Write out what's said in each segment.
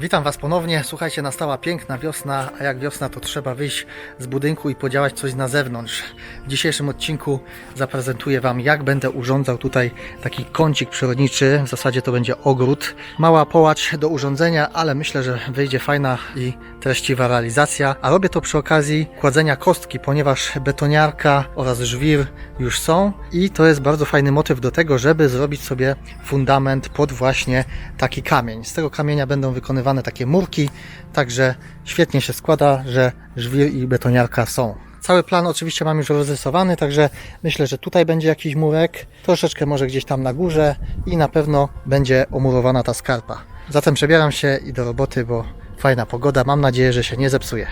Witam Was ponownie. Słuchajcie, nastała piękna wiosna, a jak wiosna to trzeba wyjść z budynku i podziałać coś na zewnątrz. W dzisiejszym odcinku zaprezentuję Wam, jak będę urządzał tutaj taki kącik przyrodniczy. W zasadzie to będzie ogród. Mała połacz do urządzenia, ale myślę, że wyjdzie fajna i treściwa realizacja. A robię to przy okazji kładzenia kostki, ponieważ betoniarka oraz żwir już są i to jest bardzo fajny motyw do tego, żeby zrobić sobie fundament pod właśnie taki kamień. Z tego kamienia będą wykonywane takie murki, także świetnie się składa, że żwir i betoniarka są. Cały plan oczywiście mam już rozrysowany, także myślę, że tutaj będzie jakiś murek, troszeczkę może gdzieś tam na górze i na pewno będzie omurowana ta skarpa. Zatem przebieram się i do roboty, bo fajna pogoda, mam nadzieję, że się nie zepsuje.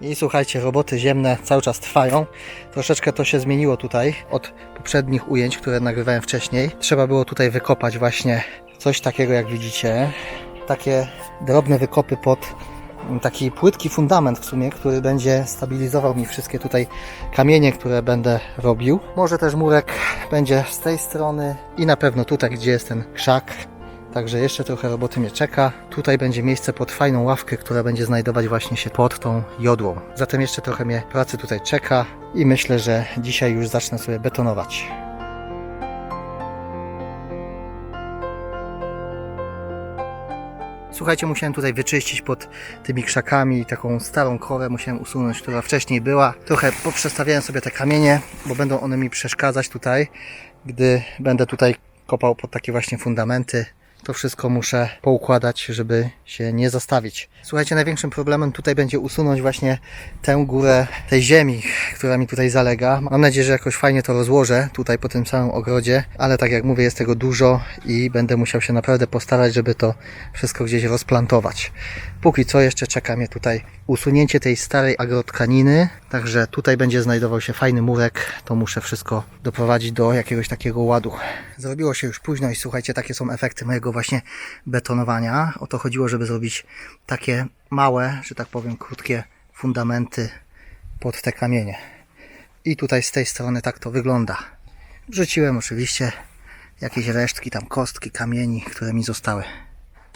I słuchajcie, roboty ziemne cały czas trwają. Troszeczkę to się zmieniło tutaj od poprzednich ujęć, które nagrywałem wcześniej. Trzeba było tutaj wykopać właśnie coś takiego, jak widzicie. Takie drobne wykopy pod taki płytki fundament w sumie, który będzie stabilizował mi wszystkie tutaj kamienie, które będę robił. Może też murek będzie z tej strony i na pewno tutaj, gdzie jest ten krzak. Także jeszcze trochę roboty mnie czeka. Tutaj będzie miejsce pod fajną ławkę, która będzie znajdować właśnie się pod tą jodłą. Zatem jeszcze trochę mnie pracy tutaj czeka i myślę, że dzisiaj już zacznę sobie betonować. Słuchajcie, musiałem tutaj wyczyścić pod tymi krzakami taką starą korę, musiałem usunąć, która wcześniej była. Trochę poprzestawiałem sobie te kamienie, bo będą one mi przeszkadzać tutaj, gdy będę tutaj kopał pod takie właśnie fundamenty. To wszystko muszę poukładać, żeby się nie zastawić. Słuchajcie, największym problemem tutaj będzie usunąć właśnie tę górę tej ziemi, która mi tutaj zalega. Mam nadzieję, że jakoś fajnie to rozłożę tutaj po tym całym ogrodzie, ale tak jak mówię, jest tego dużo i będę musiał się naprawdę postarać, żeby to wszystko gdzieś rozplantować. Póki co jeszcze czeka mnie tutaj usunięcie tej starej agrotkaniny, także tutaj będzie znajdował się fajny murek, to muszę wszystko doprowadzić do jakiegoś takiego ładu. Zrobiło się już późno i słuchajcie, takie są efekty mojego właśnie betonowania. O to chodziło, żeby zrobić takie małe, że tak powiem, krótkie fundamenty pod te kamienie. I tutaj z tej strony tak to wygląda. Wrzuciłem oczywiście jakieś resztki, tam kostki, kamieni, które mi zostały.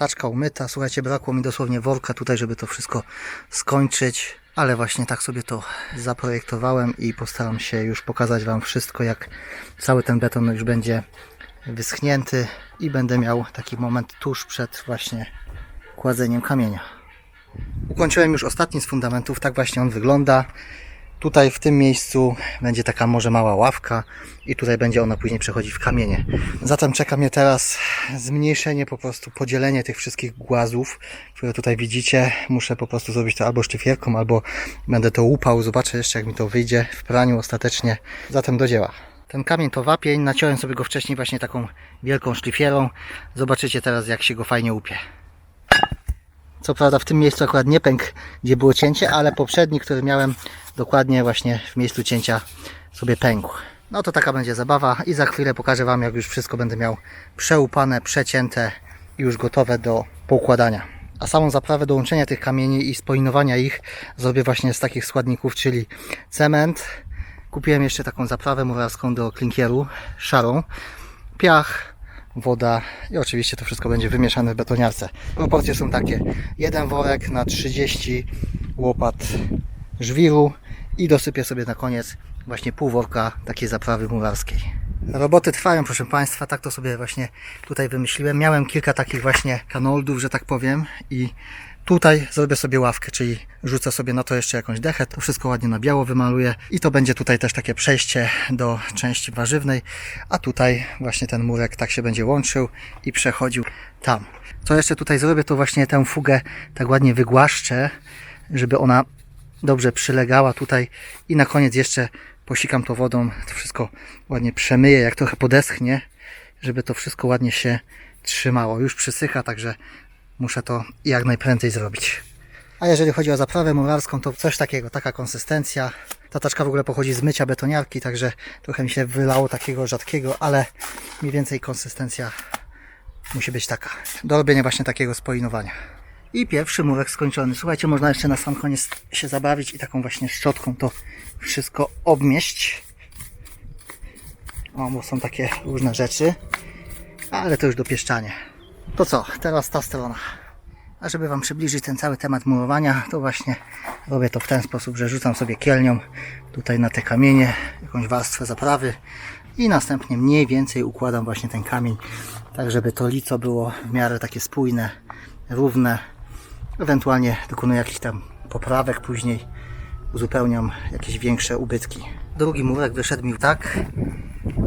Taczka umyta, słuchajcie, brakło mi dosłownie worka tutaj, żeby to wszystko skończyć, ale właśnie tak sobie to zaprojektowałem i postaram się już pokazać Wam wszystko, jak cały ten beton już będzie wyschnięty i będę miał taki moment tuż przed właśnie kładzeniem kamienia. Ukończyłem już ostatni z fundamentów, tak właśnie on wygląda. Tutaj w tym miejscu będzie taka może mała ławka i tutaj będzie ona później przechodzić w kamienie. Zatem czeka mnie teraz zmniejszenie, po prostu podzielenie tych wszystkich głazów, które tutaj widzicie. Muszę po prostu zrobić to albo sztyfierką, albo będę to łupał. Zobaczę jeszcze jak mi to wyjdzie w praniu ostatecznie. Zatem do dzieła. Ten kamień to wapień, naciąłem sobie go wcześniej właśnie taką wielką szlifierą. Zobaczycie teraz jak się go fajnie upie. Co prawda w tym miejscu akurat nie pękł, gdzie było cięcie, ale poprzedni, który miałem dokładnie właśnie w miejscu cięcia sobie pękł. No to taka będzie zabawa i za chwilę pokażę Wam jak już wszystko będę miał przełupane, przecięte i już gotowe do poukładania. A samą zaprawę do łączenia tych kamieni i spoinowania ich zrobię właśnie z takich składników, czyli cement. Kupiłem jeszcze taką zaprawę murarską do klinkieru, szarą, piach, woda i oczywiście to wszystko będzie wymieszane w betoniarce. Proporcje są takie. Jeden worek na 30 łopat żwiru i dosypię sobie na koniec właśnie pół worka takiej zaprawy murarskiej. Roboty trwają, proszę Państwa, tak to sobie właśnie tutaj wymyśliłem. Miałem kilka takich właśnie kanoldów, że tak powiem i tutaj zrobię sobie ławkę, czyli rzucę sobie na to jeszcze jakąś dechę, to wszystko ładnie na biało wymaluję i to będzie tutaj też takie przejście do części warzywnej, a tutaj właśnie ten murek tak się będzie łączył i przechodził tam. Co jeszcze tutaj zrobię, to właśnie tę fugę tak ładnie wygłaszczę, żeby ona dobrze przylegała tutaj i na koniec jeszcze posikam to wodą, to wszystko ładnie przemyję, jak trochę podeschnie, żeby to wszystko ładnie się trzymało. Już przysycha, także muszę to jak najprędzej zrobić. A jeżeli chodzi o zaprawę murarską, to coś takiego, taka konsystencja. Ta taczka w ogóle pochodzi z mycia betoniarki, także trochę mi się wylało takiego rzadkiego, ale mniej więcej konsystencja musi być taka. Do robienia właśnie takiego spoinowania. I pierwszy murek skończony. Słuchajcie, można jeszcze na sam koniec się zabawić i taką właśnie szczotką to wszystko obmieść. O, bo są takie różne rzeczy. Ale to już dopieszczanie. To co, teraz ta strona. A żeby Wam przybliżyć ten cały temat murowania, to właśnie robię to w ten sposób, że rzucam sobie kielnią tutaj na te kamienie jakąś warstwę zaprawy i następnie mniej więcej układam właśnie ten kamień, tak żeby to lico było w miarę takie spójne, równe. Ewentualnie dokonuję jakichś tam poprawek później, uzupełniam jakieś większe ubytki. Drugi murek wyszedł mi tak,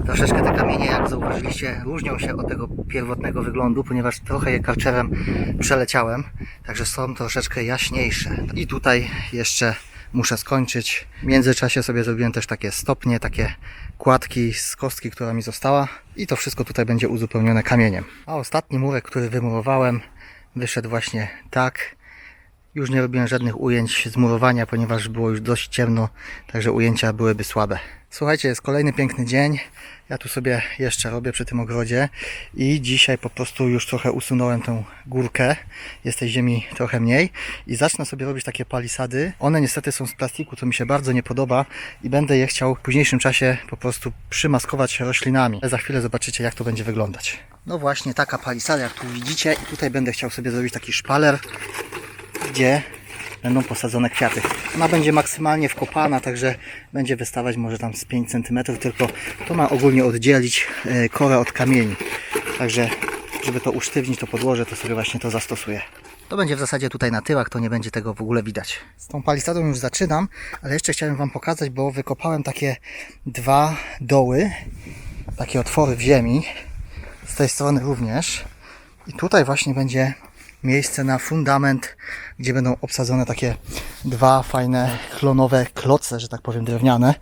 Troszeczkę te kamienie, jak zauważyliście, różnią się od tego pierwotnego wyglądu, ponieważ trochę je karczerem przeleciałem, także są troszeczkę jaśniejsze. I tutaj jeszcze muszę skończyć. W międzyczasie sobie zrobiłem też takie stopnie, takie kładki z kostki, która mi została i to wszystko tutaj będzie uzupełnione kamieniem. A ostatni murek, który wymurowałem, wyszedł właśnie tak. Już nie robiłem żadnych ujęć z murowania, ponieważ było już dość ciemno, także ujęcia byłyby słabe. Słuchajcie, jest kolejny piękny dzień. Ja tu sobie jeszcze robię przy tym ogrodzie i dzisiaj po prostu już trochę usunąłem tą górkę. Jest tej ziemi trochę mniej i zacznę sobie robić takie palisady. One niestety są z plastiku, co mi się bardzo nie podoba i będę je chciał w późniejszym czasie po prostu przymaskować roślinami. Za chwilę zobaczycie, jak to będzie wyglądać. No właśnie, taka palisada, jak tu widzicie i tutaj będę chciał sobie zrobić taki szpaler, gdzie będą posadzone kwiaty. Ona będzie maksymalnie wkopana, także będzie wystawać może tam z 5 cm, tylko to ma ogólnie oddzielić e, korę od kamieni. Także żeby to usztywnić to podłoże, to sobie właśnie to zastosuję. To będzie w zasadzie tutaj na tyłach, to nie będzie tego w ogóle widać. Z tą palisadą już zaczynam, ale jeszcze chciałem Wam pokazać, bo wykopałem takie dwa doły, takie otwory w ziemi, z tej strony również. I tutaj właśnie będzie miejsce na fundament, gdzie będą obsadzone takie dwa fajne klonowe kloce, że tak powiem, drewniane.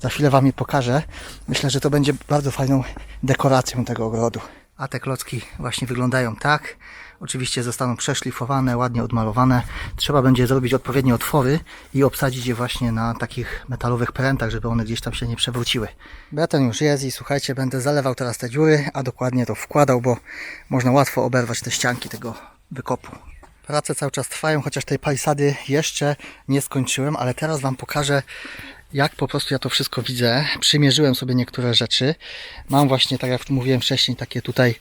Za chwilę Wam je pokażę. Myślę, że to będzie bardzo fajną dekoracją tego ogrodu. A te klocki właśnie wyglądają tak. Oczywiście zostaną przeszlifowane, ładnie odmalowane. Trzeba będzie zrobić odpowiednie otwory i obsadzić je właśnie na takich metalowych prętach, żeby one gdzieś tam się nie przewróciły. Beton już jest i słuchajcie, będę zalewał teraz te dziury, a dokładnie to wkładał, bo można łatwo oberwać te ścianki tego wykopu. Prace cały czas trwają, chociaż tej palisady jeszcze nie skończyłem, ale teraz Wam pokażę, jak po prostu ja to wszystko widzę. Przymierzyłem sobie niektóre rzeczy. Mam właśnie, tak jak mówiłem wcześniej, takie tutaj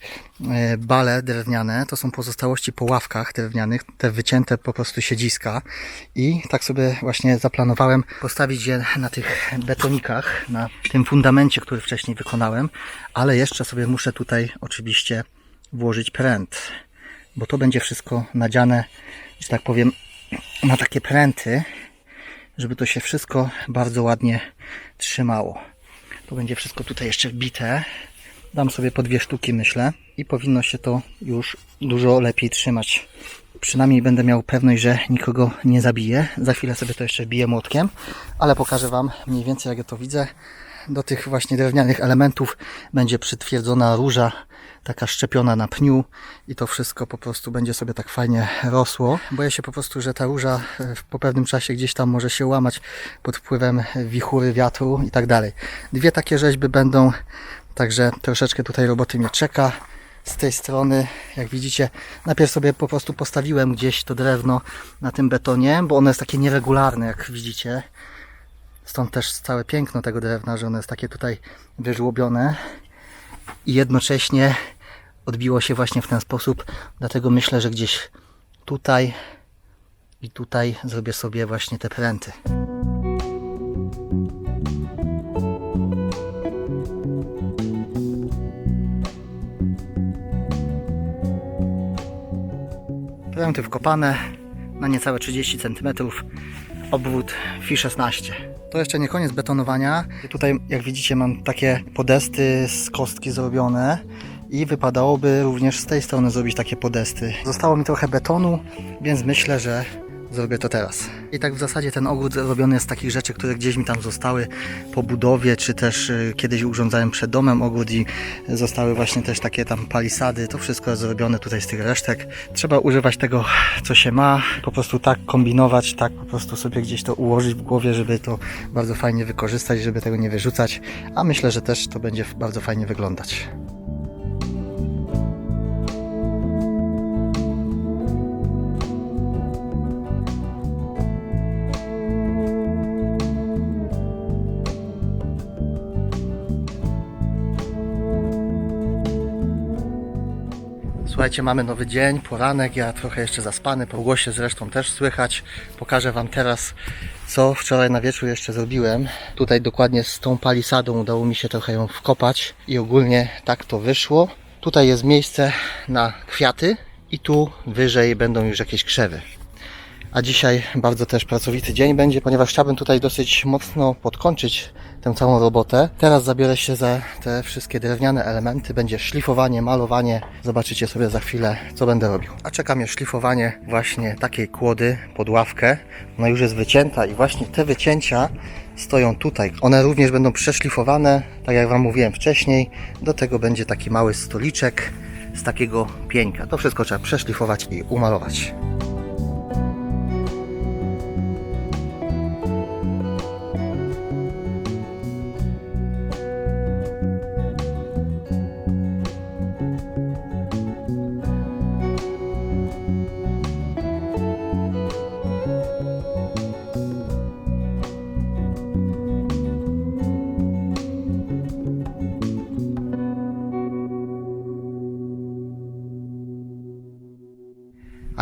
e, bale drewniane. To są pozostałości po ławkach drewnianych, te wycięte po prostu siedziska. I tak sobie właśnie zaplanowałem postawić je na tych betonikach, na tym fundamencie, który wcześniej wykonałem. Ale jeszcze sobie muszę tutaj oczywiście włożyć pręt bo to będzie wszystko nadziane, że tak powiem, na takie pręty, żeby to się wszystko bardzo ładnie trzymało. To będzie wszystko tutaj jeszcze wbite. Dam sobie po dwie sztuki, myślę, i powinno się to już dużo lepiej trzymać. Przynajmniej będę miał pewność, że nikogo nie zabiję. Za chwilę sobie to jeszcze biję młotkiem, ale pokażę Wam mniej więcej, jak ja to widzę. Do tych właśnie drewnianych elementów będzie przytwierdzona róża taka szczepiona na pniu i to wszystko po prostu będzie sobie tak fajnie rosło. Boję się po prostu, że ta róża e, po pewnym czasie gdzieś tam może się łamać pod wpływem wichury, wiatru i tak dalej. Dwie takie rzeźby będą, także troszeczkę tutaj roboty mnie czeka. Z tej strony, jak widzicie, najpierw sobie po prostu postawiłem gdzieś to drewno na tym betonie, bo ono jest takie nieregularne, jak widzicie. Stąd też całe piękno tego drewna, że ono jest takie tutaj wyżłobione i jednocześnie odbiło się właśnie w ten sposób. Dlatego myślę, że gdzieś tutaj i tutaj zrobię sobie właśnie te pręty. Pręty wkopane na niecałe 30 cm, obwód Fi 16. To jeszcze nie koniec betonowania. Tutaj, jak widzicie, mam takie podesty z kostki zrobione i wypadałoby również z tej strony zrobić takie podesty. Zostało mi trochę betonu, więc myślę, że zrobię to teraz. I tak w zasadzie ten ogród robiony jest z takich rzeczy, które gdzieś mi tam zostały po budowie, czy też y, kiedyś urządzałem przed domem ogród i zostały właśnie też takie tam palisady. To wszystko jest zrobione tutaj z tych resztek. Trzeba używać tego, co się ma, po prostu tak kombinować, tak po prostu sobie gdzieś to ułożyć w głowie, żeby to bardzo fajnie wykorzystać, żeby tego nie wyrzucać. A myślę, że też to będzie bardzo fajnie wyglądać. Słuchajcie, mamy nowy dzień, poranek, ja trochę jeszcze zaspany, po głosie zresztą też słychać. Pokażę Wam teraz, co wczoraj na wieczór jeszcze zrobiłem. Tutaj dokładnie z tą palisadą udało mi się trochę ją wkopać i ogólnie tak to wyszło. Tutaj jest miejsce na kwiaty i tu wyżej będą już jakieś krzewy. A dzisiaj bardzo też pracowity dzień będzie, ponieważ chciałbym tutaj dosyć mocno podkończyć tę całą robotę. Teraz zabiorę się za te wszystkie drewniane elementy. Będzie szlifowanie, malowanie. Zobaczycie sobie za chwilę, co będę robił. A czeka mnie szlifowanie właśnie takiej kłody pod ławkę. Ona już jest wycięta i właśnie te wycięcia stoją tutaj. One również będą przeszlifowane, tak jak Wam mówiłem wcześniej. Do tego będzie taki mały stoliczek z takiego pieńka. To wszystko trzeba przeszlifować i umalować.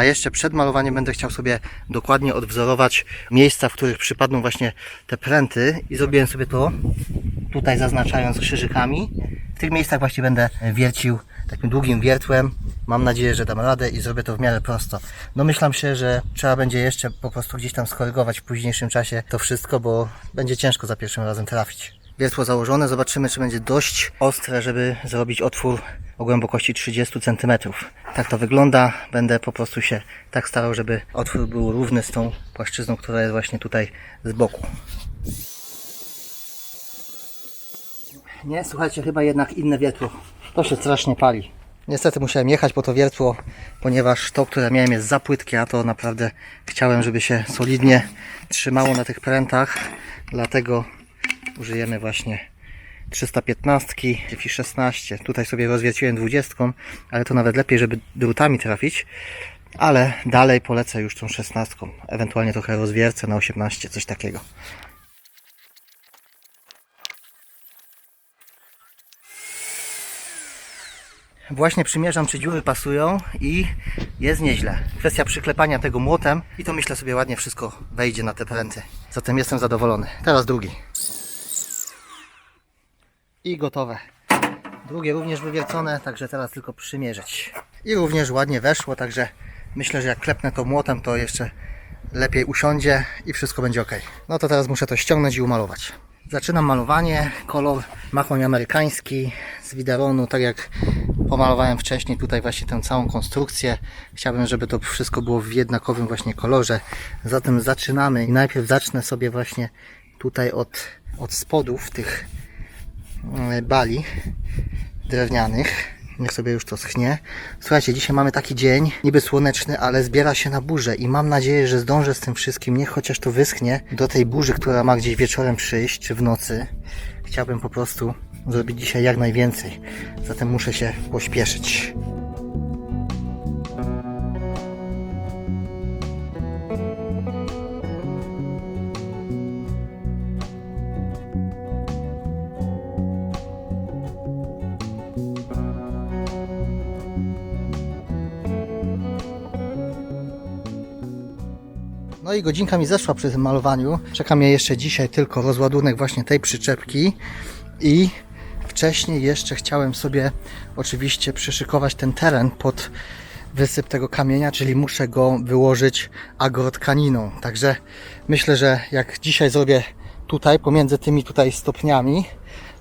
A jeszcze przed malowaniem będę chciał sobie dokładnie odwzorować miejsca, w których przypadną właśnie te pręty i zrobiłem sobie to tutaj zaznaczając krzyżykami. W tych miejscach właśnie będę wiercił takim długim wiertłem. Mam nadzieję, że dam radę i zrobię to w miarę prosto. Domyślam się, że trzeba będzie jeszcze po prostu gdzieś tam skorygować w późniejszym czasie to wszystko, bo będzie ciężko za pierwszym razem trafić. Wiertło założone, zobaczymy czy będzie dość ostre, żeby zrobić otwór o głębokości 30 cm. Tak to wygląda. Będę po prostu się tak starał, żeby otwór był równy z tą płaszczyzną, która jest właśnie tutaj z boku. Nie, słuchajcie, chyba jednak inne wiertło. To się strasznie pali. Niestety musiałem jechać po to wiertło, ponieważ to, które miałem jest za płytkie, a to naprawdę chciałem, żeby się solidnie trzymało na tych prętach. Dlatego użyjemy właśnie 315 i 16. Tutaj sobie rozwierciłem 20, ale to nawet lepiej, żeby drutami trafić. Ale dalej polecę już tą 16. Ewentualnie trochę rozwiercę na 18, coś takiego. Właśnie przymierzam, czy dziury pasują i jest nieźle. Kwestia przyklepania tego młotem i to myślę sobie ładnie wszystko wejdzie na te pręty. Zatem jestem zadowolony. Teraz drugi. I gotowe. Drugie również wywiercone, także teraz tylko przymierzyć. I również ładnie weszło, także myślę, że jak klepnę to młotem, to jeszcze lepiej usiądzie i wszystko będzie ok. No to teraz muszę to ściągnąć i umalować. Zaczynam malowanie. Kolor machoń amerykański z wideronu, tak jak pomalowałem wcześniej tutaj właśnie tę całą konstrukcję. Chciałbym, żeby to wszystko było w jednakowym właśnie kolorze. Zatem zaczynamy. I najpierw zacznę sobie właśnie tutaj od, od spodów tych bali drewnianych. Niech sobie już to schnie. Słuchajcie, dzisiaj mamy taki dzień, niby słoneczny, ale zbiera się na burzę i mam nadzieję, że zdążę z tym wszystkim. Niech chociaż to wyschnie do tej burzy, która ma gdzieś wieczorem przyjść, czy w nocy. Chciałbym po prostu zrobić dzisiaj jak najwięcej. Zatem muszę się pośpieszyć. No i godzinka mi zeszła przy tym malowaniu. Czeka mnie jeszcze dzisiaj tylko rozładunek właśnie tej przyczepki i wcześniej jeszcze chciałem sobie oczywiście przyszykować ten teren pod wysyp tego kamienia, czyli muszę go wyłożyć agrotkaniną. Także myślę, że jak dzisiaj zrobię tutaj pomiędzy tymi tutaj stopniami,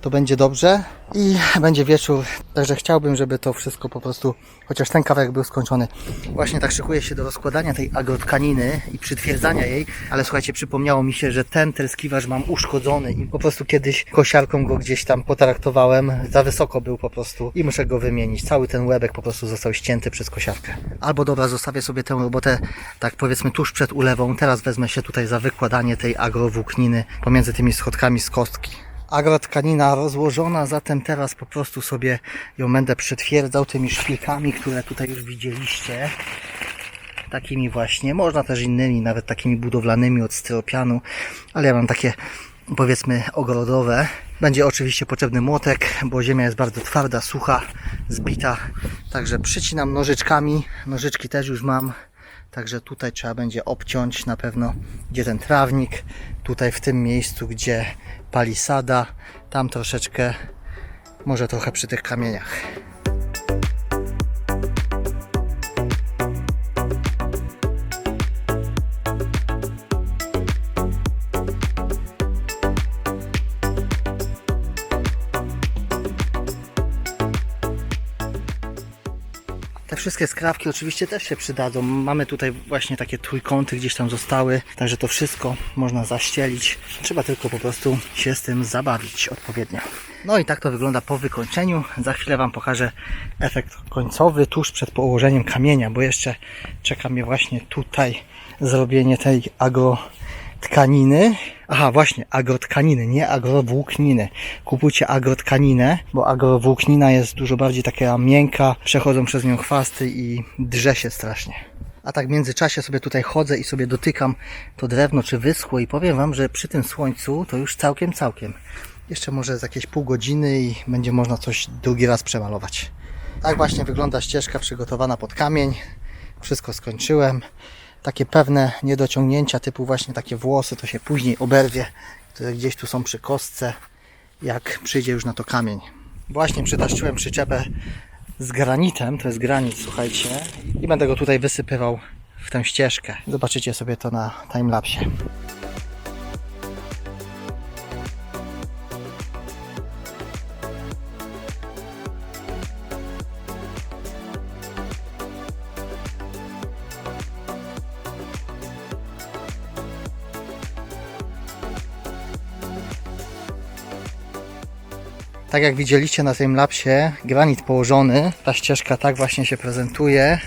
to będzie dobrze i będzie wieczór. Także chciałbym, żeby to wszystko po prostu, chociaż ten kawałek był skończony. Właśnie tak szykuję się do rozkładania tej agrotkaniny i przytwierdzania jej, ale słuchajcie, przypomniało mi się, że ten telskiwarz mam uszkodzony i po prostu kiedyś kosiarką go gdzieś tam potraktowałem, za wysoko był po prostu i muszę go wymienić. Cały ten łebek po prostu został ścięty przez kosiarkę. Albo dobra, zostawię sobie tę robotę tak powiedzmy tuż przed ulewą. Teraz wezmę się tutaj za wykładanie tej agrowłókniny pomiędzy tymi schodkami z kostki agrotkanina rozłożona, zatem teraz po prostu sobie ją będę przytwierdzał tymi szpilkami, które tutaj już widzieliście. Takimi właśnie, można też innymi, nawet takimi budowlanymi od styropianu, ale ja mam takie powiedzmy ogrodowe. Będzie oczywiście potrzebny młotek, bo ziemia jest bardzo twarda, sucha, zbita, Także przycinam nożyczkami. Nożyczki też już mam. Także tutaj trzeba będzie obciąć na pewno, gdzie ten trawnik. Tutaj w tym miejscu, gdzie palisada. Tam troszeczkę, może trochę przy tych kamieniach. Wszystkie skrawki oczywiście też się przydadzą. Mamy tutaj właśnie takie trójkąty gdzieś tam zostały, także to wszystko można zaścielić. Trzeba tylko po prostu się z tym zabawić odpowiednio. No i tak to wygląda po wykończeniu. Za chwilę Wam pokażę efekt końcowy tuż przed położeniem kamienia, bo jeszcze czeka mnie właśnie tutaj zrobienie tej agro tkaniny. Aha, właśnie, agrotkaniny, nie agrowłókniny. Kupujcie agrotkaninę, bo agrowłóknina jest dużo bardziej taka miękka, przechodzą przez nią chwasty i drze się strasznie. A tak w międzyczasie sobie tutaj chodzę i sobie dotykam to drewno, czy wyschło i powiem Wam, że przy tym słońcu to już całkiem, całkiem. Jeszcze może z jakieś pół godziny i będzie można coś drugi raz przemalować. Tak właśnie wygląda ścieżka przygotowana pod kamień. Wszystko skończyłem takie pewne niedociągnięcia, typu właśnie takie włosy, to się później oberwie, które gdzieś tu są przy kostce, jak przyjdzie już na to kamień. Właśnie przytaszczyłem przyczepę z granitem, to jest granit, słuchajcie, i będę go tutaj wysypywał w tę ścieżkę. Zobaczycie sobie to na timelapsie. Tak jak widzieliście na tym lapsie, granit położony, ta ścieżka tak właśnie się prezentuje.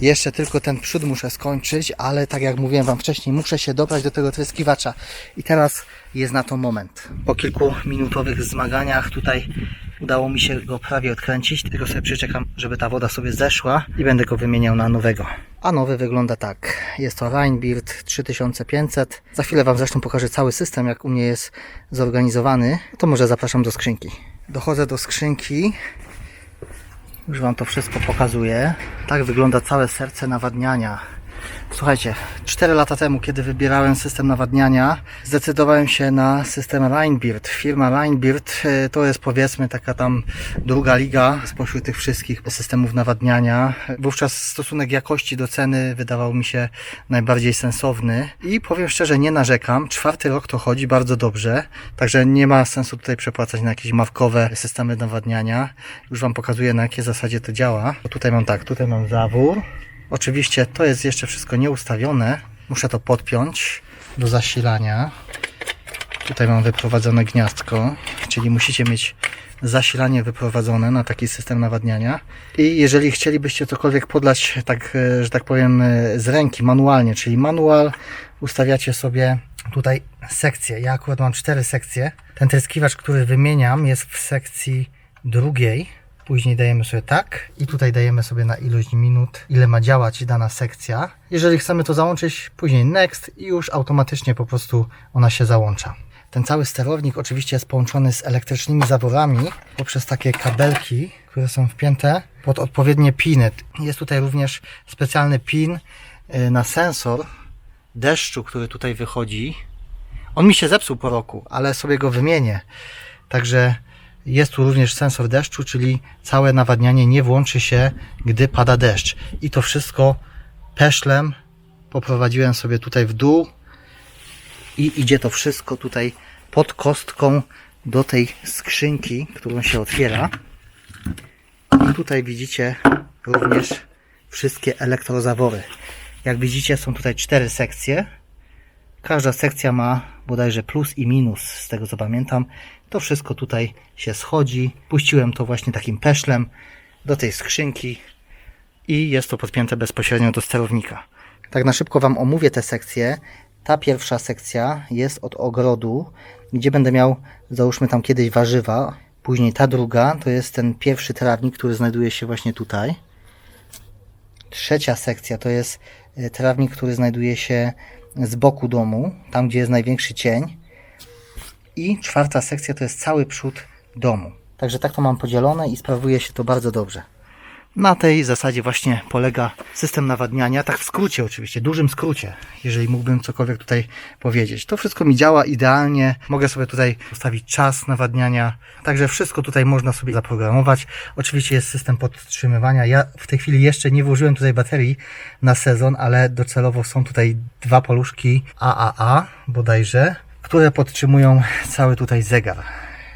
Jeszcze tylko ten przód muszę skończyć, ale tak jak mówiłem Wam wcześniej, muszę się dobrać do tego tryskiwacza. I teraz jest na to moment. Po kilku minutowych zmaganiach tutaj udało mi się go prawie odkręcić, tylko sobie przyczekam, żeby ta woda sobie zeszła i będę go wymieniał na nowego. A nowy wygląda tak. Jest to Rheinbeard 3500. Za chwilę Wam zresztą pokażę cały system, jak u mnie jest zorganizowany. To może zapraszam do skrzynki. Dochodzę do skrzynki. Już Wam to wszystko pokazuję. Tak wygląda całe serce nawadniania. Słuchajcie, 4 lata temu, kiedy wybierałem system nawadniania, zdecydowałem się na system Rheinbeard. Firma Rheinbeard e, to jest powiedzmy taka tam druga liga spośród tych wszystkich systemów nawadniania. Wówczas stosunek jakości do ceny wydawał mi się najbardziej sensowny i powiem szczerze, nie narzekam. Czwarty rok to chodzi bardzo dobrze, także nie ma sensu tutaj przepłacać na jakieś mawkowe systemy nawadniania. Już Wam pokazuję na jakiej zasadzie to działa. Tutaj mam tak, tutaj mam zawór. Oczywiście to jest jeszcze wszystko nieustawione. Muszę to podpiąć do zasilania. Tutaj mam wyprowadzone gniazdko, czyli musicie mieć zasilanie wyprowadzone na taki system nawadniania. I jeżeli chcielibyście cokolwiek podlać, tak, e, że tak powiem, e, z ręki, manualnie, czyli manual, ustawiacie sobie tutaj sekcje. Ja akurat mam cztery sekcje. Ten tryskiwacz, który wymieniam, jest w sekcji drugiej. Później dajemy sobie tak i tutaj dajemy sobie na ilość minut, ile ma działać dana sekcja. Jeżeli chcemy to załączyć, później next i już automatycznie po prostu ona się załącza. Ten cały sterownik oczywiście jest połączony z elektrycznymi zaworami poprzez takie kabelki, które są wpięte pod odpowiednie piny. Jest tutaj również specjalny pin y, na sensor deszczu, który tutaj wychodzi. On mi się zepsuł po roku, ale sobie go wymienię. Także jest tu również sensor deszczu, czyli całe nawadnianie nie włączy się, gdy pada deszcz. I to wszystko peszlem poprowadziłem sobie tutaj w dół i idzie to wszystko tutaj pod kostką do tej skrzynki, którą się otwiera. I tutaj widzicie również wszystkie elektrozawory. Jak widzicie są tutaj cztery sekcje. Każda sekcja ma bodajże plus i minus, z tego co pamiętam. To wszystko tutaj się schodzi. Puściłem to właśnie takim peszlem do tej skrzynki i jest to podpięte bezpośrednio do sterownika. Tak na szybko Wam omówię te sekcje. Ta pierwsza sekcja jest od ogrodu, gdzie będę miał, załóżmy tam kiedyś warzywa. Później ta druga to jest ten pierwszy trawnik, który znajduje się właśnie tutaj. Trzecia sekcja to jest e, trawnik, który znajduje się z boku domu, tam gdzie jest największy cień. I czwarta sekcja to jest cały przód domu. Także tak to mam podzielone i sprawuje się to bardzo dobrze. Na tej zasadzie właśnie polega system nawadniania, tak w skrócie oczywiście, dużym skrócie, jeżeli mógłbym cokolwiek tutaj powiedzieć. To wszystko mi działa idealnie, mogę sobie tutaj ustawić czas nawadniania, także wszystko tutaj można sobie zaprogramować. Oczywiście jest system podtrzymywania. Ja w tej chwili jeszcze nie włożyłem tutaj baterii na sezon, ale docelowo są tutaj dwa paluszki AAA bodajże, które podtrzymują cały tutaj zegar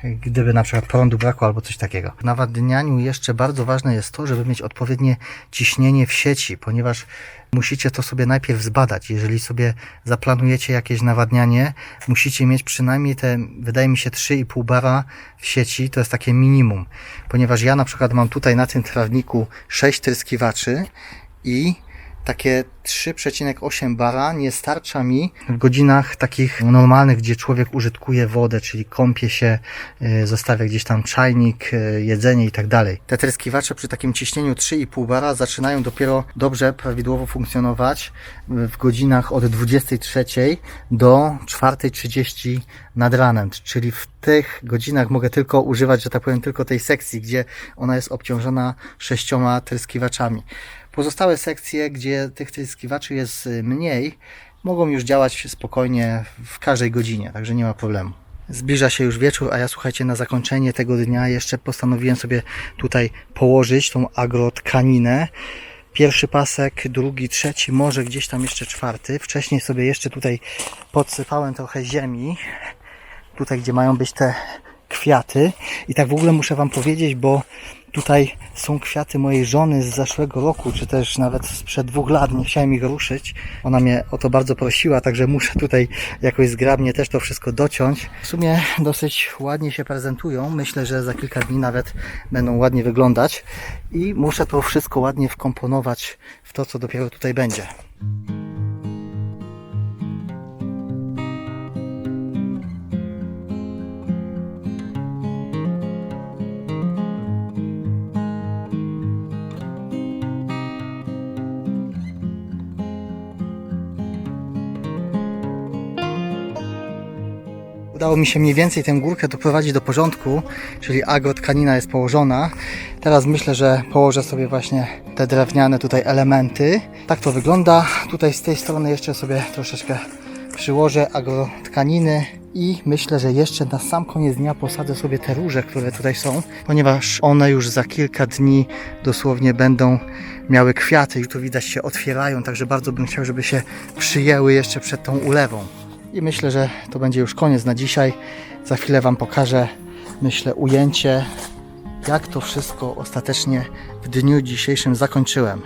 gdyby na przykład prądu brakło albo coś takiego. W nawadnianiu jeszcze bardzo ważne jest to, żeby mieć odpowiednie ciśnienie w sieci, ponieważ musicie to sobie najpierw zbadać. Jeżeli sobie zaplanujecie jakieś nawadnianie, musicie mieć przynajmniej te, wydaje mi się, 3,5 bara w sieci, to jest takie minimum. Ponieważ ja na przykład mam tutaj na tym trawniku 6 tryskiwaczy i takie 3,8 bara nie starcza mi w godzinach takich normalnych, gdzie człowiek użytkuje wodę, czyli kąpie się, y, zostawia gdzieś tam czajnik, y, jedzenie i tak dalej. Te tryskiwacze przy takim ciśnieniu 3,5 bara zaczynają dopiero dobrze, prawidłowo funkcjonować w godzinach od 23 do 4.30 nad ranem, czyli w tych godzinach mogę tylko używać, że tak powiem, tylko tej sekcji, gdzie ona jest obciążona sześcioma tryskiwaczami. Pozostałe sekcje, gdzie tych tryskiwaczy jest y, mniej, mogą już działać spokojnie w każdej godzinie, także nie ma problemu. Zbliża się już wieczór, a ja słuchajcie, na zakończenie tego dnia jeszcze postanowiłem sobie tutaj położyć tą agrotkaninę. Pierwszy pasek, drugi, trzeci, może gdzieś tam jeszcze czwarty. Wcześniej sobie jeszcze tutaj podsypałem trochę ziemi, tutaj gdzie mają być te kwiaty. I tak w ogóle muszę Wam powiedzieć, bo tutaj są kwiaty mojej żony z zeszłego roku, czy też nawet sprzed dwóch lat. Nie chciałem ich ruszyć. Ona mnie o to bardzo prosiła, także muszę tutaj jakoś zgrabnie też to wszystko dociąć. W sumie dosyć ładnie się prezentują. Myślę, że za kilka dni nawet będą ładnie wyglądać. I muszę to wszystko ładnie wkomponować w to, co dopiero tutaj będzie. Udało mi się mniej więcej tę górkę doprowadzić do porządku, czyli agrotkanina jest położona. Teraz myślę, że położę sobie właśnie te drewniane tutaj elementy. Tak to wygląda. Tutaj z tej strony jeszcze sobie troszeczkę przyłożę agrotkaniny i myślę, że jeszcze na sam koniec dnia posadzę sobie te róże, które tutaj są, ponieważ one już za kilka dni dosłownie będą miały kwiaty i tu widać się otwierają, także bardzo bym chciał, żeby się przyjęły jeszcze przed tą ulewą. I myślę, że to będzie już koniec na dzisiaj. Za chwilę Wam pokażę, myślę, ujęcie, jak to wszystko ostatecznie w dniu dzisiejszym zakończyłem.